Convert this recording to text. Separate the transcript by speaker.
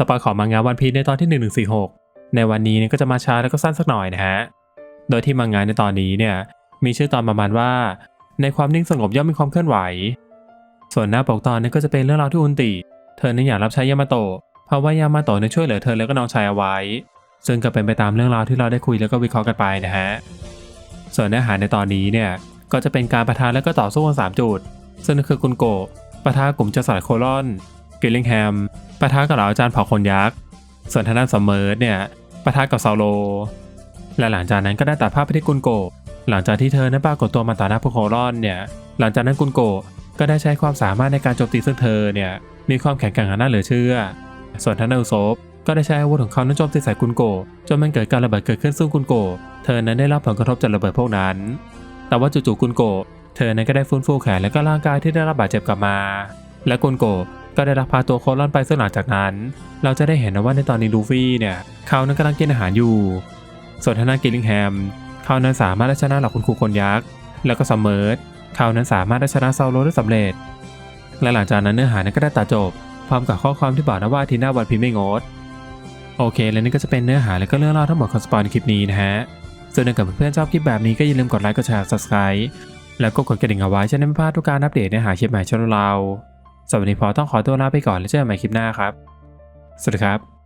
Speaker 1: สปอยของมังงะวันพีในตอนที่ 1146 ในวันนี้เนี่ยก็จะมาช้าแล้วก็สั้นสักหน่อยนะฮะ โดยที่มังงะในตอนนี้เนี่ยมีชื่อตอนประมาณว่า ในความนิ่งสงบย่อมมีความเคลื่อนไหว ส่วนหน้าปกตอนเนี่ยก็จะเป็นเรื่องราวที่อุนติ เธอเนี่ยอยากรับใช้ยามาโตะเพราะว่ายามาโตะเนี่ยช่วยเหลือเธอแล้วก็น้องชายเอาไว้ ซึ่งก็เป็นไปตามเรื่องราวที่เราได้คุยแล้วก็วิเคราะห์กันไปนะฮะ ส่วนเนื้อหาในตอนนี้เนี่ยก็จะเป็นการประทะและก็ต่อสู้กันสามจุด ซึ่งนั่นคือกุนโกะประทะกลุ่มเจาสลัดโคลอนกิลลิงแฮม ปะทะกับเหล่าอาจารย์เผ่าคนยักษ์ ส่วนทางด้านซัมเมอร์เนี่ยปะทะกับซาโล และหลังจากนั้นก็ได้ตัดภาพไปที่กุนโกะหลังจากที่เธอนั้นปรากฏตัวมาต่อหน้าพวกโคลอนเนี่ย หลังจากนั้นกุนโกะก็ได้ใช้ความสามารถในการโจมตีซึ่งเธอเนี่ยมีความแข็งแกร่งอันน่าเหลือเชื่อ ส่วนทางด้านอุซบก็ได้ใช้อาวุธของเขานั้นโจมตีใส่กุนโกะจนมันเกิดการระเบิดเกิดขึ้นซึ่งกุนโกะเธอนั้นได้รับผลกระทบจากระเบิดพวกนั้น แต่ว่าจู่ๆกุนโกะเธอนั้นก็ได้ฟื้นฟูแขนและก็ร่างกายที่ได้รับบาดเจ็บกลับมา และกุนโก ก็ได้รับพาตัวโคลอนไปซึ่งหลังจากนั้น เราจะได้เห็นนะว่าในตอนนี้ลูฟี่เนี่ยเขานั้นกำลังกินอาหารอยู่ ส่วนทางด้านกิลลิงแฮมเขานั้นสามารถชนะเหล่าคุณครูคนยักษ์แล้วก็ซัมเมอร์เขานั้นสามารถชนะซาโลได้สำเร็จ และหลังจากนั้นเนื้อหานั้นก็ได้ตัดจบ พร้อมกับข้อความที่บอกนะว่าทีหน้าวันพิมพ์ไม่งดโอเค และนี่ก็จะเป็นเนื้อหาและก็เรื่องราวทั้งหมดของสปอยในคลิปนี้นะฮะส่วนถ้าเกิดเพื่อนๆชอบคลิปแบบนี้ก็อย่าลืมกดไลค์กดแชร์ subscribe แล้วก็กดกระดิ่งเอาไว้จะได้ไม่พลาดทุกการอัปเดตเนื้อหาคลิปใหม่ช่องเรา สำหรับวันนี้พอต้องขอตัวลาไปก่อนแล้วเจอกันใหม่คลิปหน้าครับ สวัสดีครับ